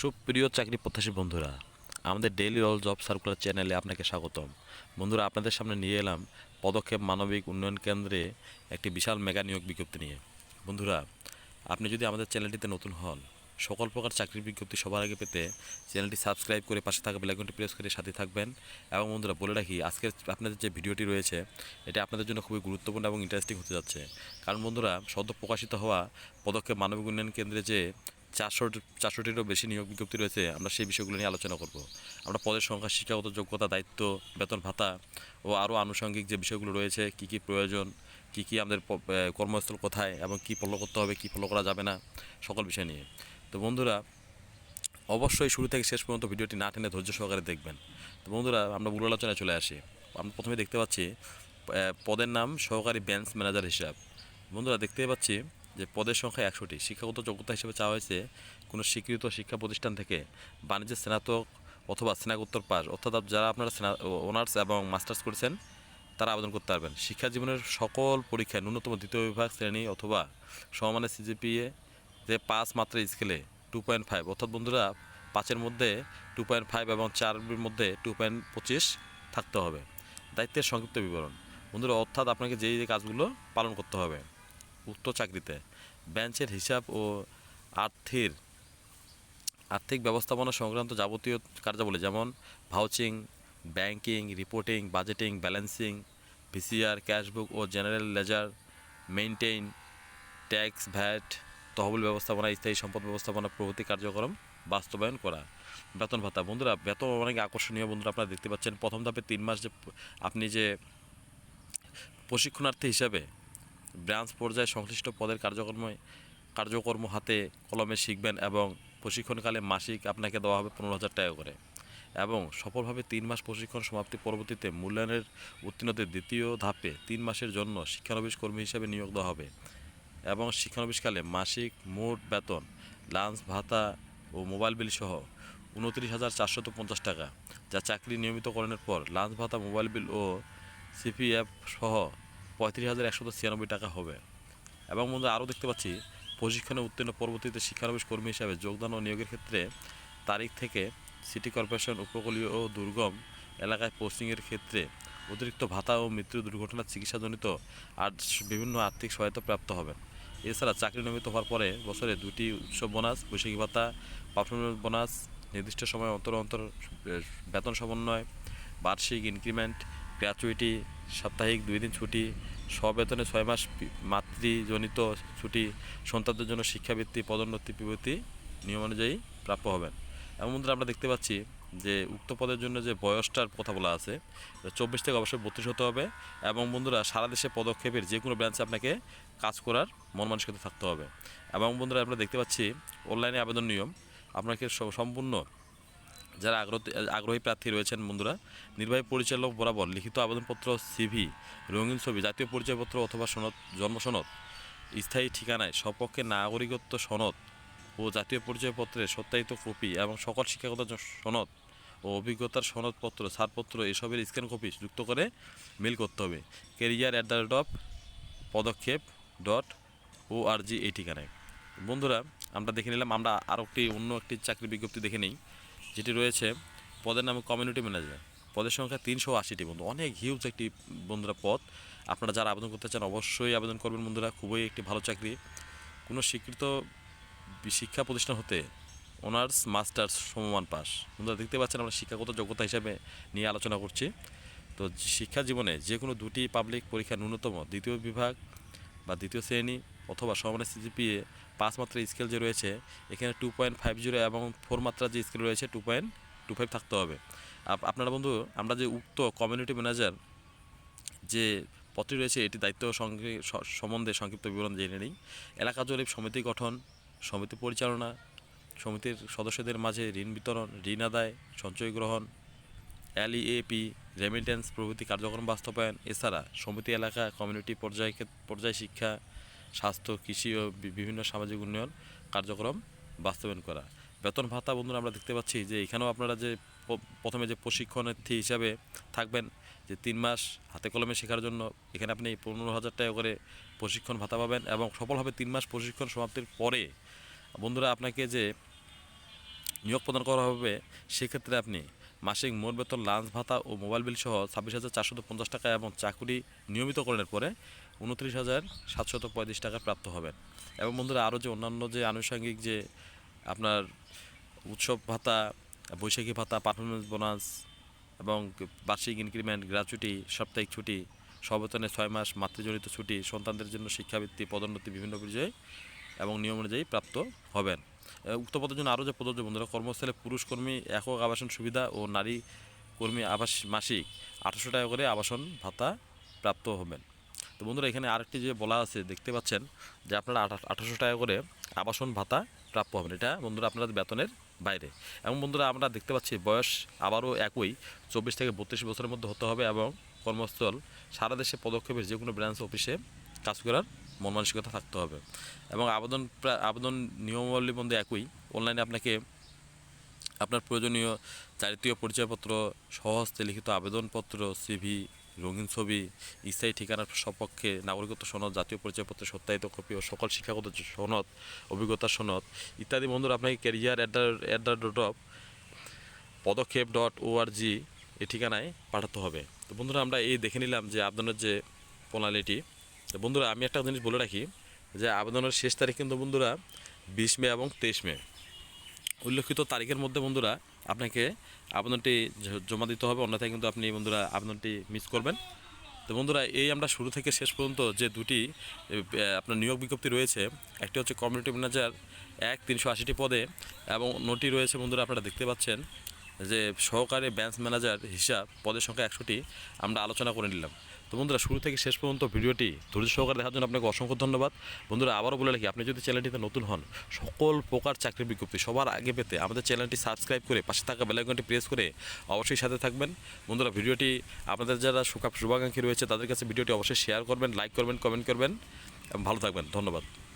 সুপ্রিয় চাকরি প্রত্যাশী বন্ধুরা, আমাদের ডেইলি রোল জব সার্কুলার চ্যানেলে আপনাকে স্বাগতম। বন্ধুরা, আপনাদের সামনে নিয়ে এলাম পদক্ষেপ মানবিক উন্নয়ন কেন্দ্রে একটি বিশাল মেগা নিয়োগ বিজ্ঞপ্তি নিয়ে। বন্ধুরা, আপনি যদি আমাদের চ্যানেলটিতে নতুন হন, সকল প্রকার চাকরির বিজ্ঞপ্তি সবার আগে পেতে চ্যানেলটি সাবস্ক্রাইব করে পাশে থাকা বেলাইকনটি প্রেস করে সাথে থাকবেন। এবং বন্ধুরা, বলে রাখি, আজকের আপনাদের যে ভিডিওটি রয়েছে, এটা আপনাদের জন্য খুবই গুরুত্বপূর্ণ এবং ইন্টারেস্টিং হতে যাচ্ছে। কারণ বন্ধুরা, সদ্য প্রকাশিত হওয়া পদক্ষেপ মানবিক উন্নয়ন কেন্দ্রে যে চারশো চারশোটিরও বেশি নিয়োগ বিজ্ঞপ্তি রয়েছে, আমরা সেই বিষয়গুলো নিয়ে আলোচনা করব। আমরা পদের সংখ্যা, শিক্ষাগত যোগ্যতা, দায়িত্ব, বেতন ভাতা ও আরও আনুষঙ্গিক যে বিষয়গুলো রয়েছে, কি কি প্রয়োজন, কি কি আমাদের কর্মস্থল কোথায় এবং কি ফলো করতে হবে, কি ফলো করা যাবে না, সকল বিষয় নিয়ে। তো বন্ধুরা, অবশ্যই শুরু থেকে শেষ পর্যন্ত ভিডিওটি না টেনে ধৈর্য সহকারে দেখবেন। তো বন্ধুরা, আমরা মূল আলোচনায় চলে আসি। আমরা প্রথমে দেখতে পাচ্ছি পদের নাম সহকারী ব্যাংক ম্যানেজার হিসাব। বন্ধুরা দেখতে পাচ্ছি যে পদের সংখ্যা একশোটি। শিক্ষাগত যোগ্যতা হিসেবে চাওয়া হয়েছে কোনো স্বীকৃত শিক্ষা প্রতিষ্ঠান থেকে বাণিজ্যের স্নাতক অথবা স্নাতকোত্তর পাস। অর্থাৎ যারা আপনারা অনার্স এবং মাস্টার্স করেছেন, তারা আবেদন করতে পারবেন। শিক্ষা জীবনের সকল পরীক্ষায় ন্যূনতম দ্বিতীয় বিভাগ, শ্রেণি অথবা সমমানের সিজিপিএ যে পাঁচ মাত্রা স্কেলে টু পয়েন্ট ফাইভ অর্থাৎ বন্ধুরা, পাঁচের মধ্যে টু পয়েন্ট ফাইভ এবং চারের মধ্যে টু পয়েন্ট পঁচিশ থাকতে হবে। দায়িত্বের সংক্ষিপ্ত বিবরণ। বন্ধুরা, অর্থাৎ আপনাকে যেই যে কাজগুলো পালন করতে হবে। উক্ত চাকরিতে। বেঞ্চের হিসাব ও আর্থির, আর্থিক ব্যবস্থাপনা সংক্রান্ত যাবতীয় কার্যাবলী যেমন vouching, banking, reporting, budgeting, balancing, VCR, cashbook ও general ledger maintain, tax, VAT, তহবিল ব্যবস্থাপনা, স্থায়ী সম্পদ ব্যবস্থাপনা প্রভৃতি কার্যক্রম বাস্তবায়ন করা। বেতন ভাতা। বন্ধুরা, বেতন অনেক আকর্ষণীয় বন্ধুরা, আপনারা দেখতে পাচ্ছেন। প্রথম ধাপে তিন মাস যে আপনি যে প্রশিক্ষণার্থী হিসাবে ব্রাঞ্চ পর্যায়ে সংশ্লিষ্ট পদের কার্যক্রম কার্যকর্ম হাতে কলমে শিখবেন এবং প্রশিক্ষণকালে মাসিক আপনাকে দেওয়া হবে পনেরো হাজার টাকা করে। এবং সফলভাবে তিন মাস প্রশিক্ষণ সমাপ্তি পরবর্তীতে মূল্যায়নের উত্তীর্ণদের দ্বিতীয় ধাপে তিন মাসের জন্য শিক্ষানবিশ কর্মী হিসেবে নিয়োগ দেওয়া হবে। এবং শিক্ষানবিশকালে মাসিক মোট বেতন, লাঞ্চ, ভাতা ও মোবাইল বিল সহ উনত্রিশ হাজার চারশত পঞ্চাশ টাকা, যা চাকরি নিয়মিতকরণের পর লাঞ্চ, ভাতা, মোবাইল বিল ও সিপিএফ সহ পঁয়ত্রিশ হাজার একশত ছিয়ানব্বই টাকা হবে। এবং বন্ধু আরও দেখতে পাচ্ছি, প্রশিক্ষণে উত্তীর্ণ পরবর্তীতে শিক্ষানবিশ কর্মী হিসাবে যোগদান ও নিয়োগের ক্ষেত্রে তারিখ থেকে সিটি কর্পোরেশন উপকূলীয় ও দুর্গম এলাকায় পোস্টিংয়ের ক্ষেত্রে অতিরিক্ত ভাতা ও মৃত্যু দুর্ঘটনা চিকিৎসাজনিত আর বিভিন্ন আর্থিক সহায়তা প্রাপ্ত হবেন। এছাড়া চাকরি নিয়মিত হওয়ার পরে বছরে দুটি উৎসব বোনাস বৈশাখী ভাতা পারফরমেন্স বোনাস, নির্দিষ্ট সময় অন্তর অন্তর বেতন সমন্বয়, বার্ষিক ইনক্রিমেন্ট, গ্র্যাচুইটি সাপ্তাহিক দুই দিন ছুটি, সবেতনে ছয় মাস মাতৃজনিত ছুটি, সন্তানদের জন্য শিক্ষাবৃত্তি, পদোন্নতি, বিভূতি নিয়ম অনুযায়ী প্রাপ্য হবেন। এবং বন্ধুরা, আমরা দেখতে পাচ্ছি যে উক্ত পদের জন্য যে বয়সটার কথা বলা আছে চব্বিশ থেকে অবশ্যই বত্রিশ হতে হবে। এবং বন্ধুরা, সারা দেশে পদক্ষেপের যে কোনো ব্রাঞ্চে আপনাকে কাজ করার মন মানসিকতা থাকতে হবে। এবং বন্ধুরা, আমরা দেখতে পাচ্ছি অনলাইনে আবেদন নিয়ম, আপনাকে সম্পূর্ণ যারা আগ্রহী আগ্রহী প্রার্থী রয়েছেন বন্ধুরা, নির্বাহী পরিচালক বরাবর লিখিত আবেদনপত্র সিভি রঙিন ছবি, জাতীয় পরিচয়পত্র অথবা সনদ, জন্ম সনদ, স্থায়ী ঠিকানায়, সপক্ষে নাগরিকত্ব সনদ ও জাতীয় পরিচয়পত্রের সত্যায়িত কপি এবং সকল শিক্ষাগত সনদ ও অভিজ্ঞতার সনদপত্র, ছাড়পত্র এসবের স্ক্যান কপি যুক্ত করে মেল করতে হবে। Career at the rate of Padakkhep dot O R G এই ঠিকানায়। বন্ধুরা, আমরা দেখে নিলাম, আমরা আরও একটি অন্য একটি চাকরি বিজ্ঞপ্তি দেখে নিই। যেটি রয়েছে, পদের নাম কমিউনিটি ম্যানেজার পদের সংখ্যা তিনশো আশিটি বন্ধু। অনেক হিউজ একটি বন্ধুরা পদ। আপনারা যারা আবেদন করতে চান অবশ্যই আবেদন করবেন বন্ধুরা। খুবই একটি ভালো চাকরি। কোনো স্বীকৃত শিক্ষা প্রতিষ্ঠান হতে অনার্স মাস্টার্স সমমান পাস। বন্ধুরা, দেখতে পাচ্ছেন আমরা শিক্ষাগত যোগ্যতা হিসাবে নিয়ে আলোচনা করছি। তো শিক্ষা জীবনে যে কোনো দুটি পাবলিক পরীক্ষা ন্যূনতম দ্বিতীয় বিভাগ বা দ্বিতীয় শ্রেণি অথবা সমানের সিজিপিএ পাঁচ মাত্রা স্কেল যে রয়েছে, এখানে টু পয়েন্ট ফাইভ জিরো এবং ফোর মাত্রা যে স্কেল রয়েছে টু পয়েন্ট টু ফাইভ থাকতে হবে। আপ- আপনারা বন্ধু, আমরা যে উক্ত কমিউনিটি ম্যানেজার যে পত্রটি রয়েছে, এটি দায়িত্ব সম্বন্ধে সংক্ষিপ্ত বিবরণ জেনে নিই। এলাকা জরিপ সমিতি গঠন, সমিতি পরিচালনা, সমিতির সদস্যদের মাঝে ঋণ বিতরণ, ঋণ আদায়, সঞ্চয় গ্রহণ এলইএপি রেমিটেন্স প্রভৃতি কার্যক্রম বাস্তবায়ন, এছাড়া সমিতি এলাকা কমিউনিটি পর্যায় পর্যায় শিক্ষা স্বাস্থ্য, কৃষি ও বিভিন্ন সামাজিক উন্নয়ন কার্যক্রম বাস্তবায়ন করা। বেতন ভাতা বন্ধুরা আমরা দেখতে পাচ্ছি যে এখানেও আপনারা যে প্রথমে যে প্রশিক্ষণার্থী হিসাবে থাকবেন, যে তিন মাস হাতে কলমে শেখার জন্য এখানে আপনি পনেরো হাজার টাকা করে প্রশিক্ষণ ভাতা পাবেন এবং সফলভাবে তিন মাস প্রশিক্ষণ সমাপ্তির পরে বন্ধুরা আপনাকে যে নিয়োগ প্রদান করা হবে, সেক্ষেত্রে আপনি মাসিক মোট বেতন, লাঞ্চ ভাতা ও মোবাইল বিল সহ ছাব্বিশ হাজার চারশো পঞ্চাশ টাকা এবং চাকুরি নিয়মিতকরণের পরে উনত্রিশ হাজার সাতশত পঁয়ত্রিশ টাকা প্রাপ্ত হবেন। এবং বন্ধুরা, আরও যে অন্যান্য যে আনুষঙ্গিক যে আপনার উৎসব ভাতা, বৈশাখী ভাতা পারফরমেন্স বোনাস এবং বার্ষিক ইনক্রিমেন্ট গ্র্যাচুইটি সাপ্তাহিক ছুটি সবেতনে ছয় মাস মাতৃজনিত ছুটি, সন্তানদের জন্য শিক্ষাবৃত্তি, পদোন্নতি বিভিন্ন বিষয়ে এবং নিয়ম অনুযায়ী প্রাপ্ত হবেন। উক্ত পদের জন্য আরও যে প্রযোজ্য বন্ধুরা, কর্মস্থলে পুরুষ কর্মী, একক আবাসন সুবিধা ও নারী কর্মী আবাস মাসিক আঠারোশো টাকা করে আবাসন ভাতা প্রাপ্ত হবেন। তো বন্ধুরা, এখানে আরেকটি যে বলা আছে, দেখতে পাচ্ছেন যে আপনারা আঠারোশো টাকা করে আবাসন ভাতা প্রাপ্য হবেন। এটা বন্ধুরা আপনাদের বেতনের বাইরে। এবং বন্ধুরা, আমরা দেখতে পাচ্ছি বয়স আবারও একই, চব্বিশ থেকে বত্রিশ বছরের মধ্যে হতে হবে এবং কর্মস্থল, সারা দেশে পদক্ষেপের যে কোনো ব্রাঞ্চ অফিসে কাজ করার মন মানসিকতা থাকতে হবে। এবং আবেদন আবেদন নিয়মাবলী বন্ধু একই। অনলাইনে আপনাকে আপনার প্রয়োজনীয় চারিত্রীয় পরিচয়পত্র সহজতে লিখিত আবেদনপত্র সিভি রঙিন ছবি, স্থায়ী ঠিকানার সপক্ষে নাগরিকত্ব সনদ, জাতীয় পরিচয়পত্রের সত্যায়িত কপি ও সকল শিক্ষাগত সনদ অভিজ্ঞতা সনদ ইত্যাদি। বন্ধুরা, আপনাকে career at the at the dot Padakkhep dot ORG এই ঠিকানায় পাঠাতে হবে। তো বন্ধুরা, আমরা এই দেখে নিলাম যে আবেদনের যে প্রণালীটি। তো বন্ধুরা, আমি একটা জিনিস বলে রাখি যে আবেদনের শেষ তারিখ কিন্তু বন্ধুরা, বিশ মে এবং তেইশ মে। উল্লেখিত তারিখের মধ্যে বন্ধুরা আপনাকে আবেদনটি জমা দিতে হবে, অন্যথায় কিন্তু আপনি বন্ধুরা আবেদনটি মিস করবেন। তো বন্ধুরা, এই আমরা শুরু থেকে শেষ পর্যন্ত যে দুটি আপনার নিয়োগ বিজ্ঞপ্তি রয়েছে, একটি হচ্ছে কমিউনিটি ম্যানেজার এক তিনশো আশিটি পদে এবং নটি রয়েছে বন্ধুরা আপনারা দেখতে পাচ্ছেন। যে সহকারী ব্যাংক ম্যানেজার হিসাব, পদের সংখ্যা একশোটি, আমরা আলোচনা করে নিলাম। তো বন্ধুরা, শুরু থেকে শেষ পর্যন্ত ভিডিওটি ধৈর্য সহকারে দেখার জন্য আপনাকে অসংখ্য ধন্যবাদ। বন্ধুরা, আবারও বলে রাখি, আপনি যদি চ্যানেলটিতে নতুন হন, সকল প্রকার চাকরি বিজ্ঞপ্তি সবার আগে পেতে আমাদের চ্যানেলটি সাবস্ক্রাইব করে পাশে থাকা বেলাইকনটি প্রেস করে অবশ্যই সাথে থাকবেন। বন্ধুরা, ভিডিওটি আপনাদের যারা সুখা শুভাকাঙ্ক্ষী রয়েছে, তাদের কাছে ভিডিওটি অবশ্যই শেয়ার করবেন লাইক করবেন কমেন্ট করবেন। এবং ভালো থাকবেন। ধন্যবাদ।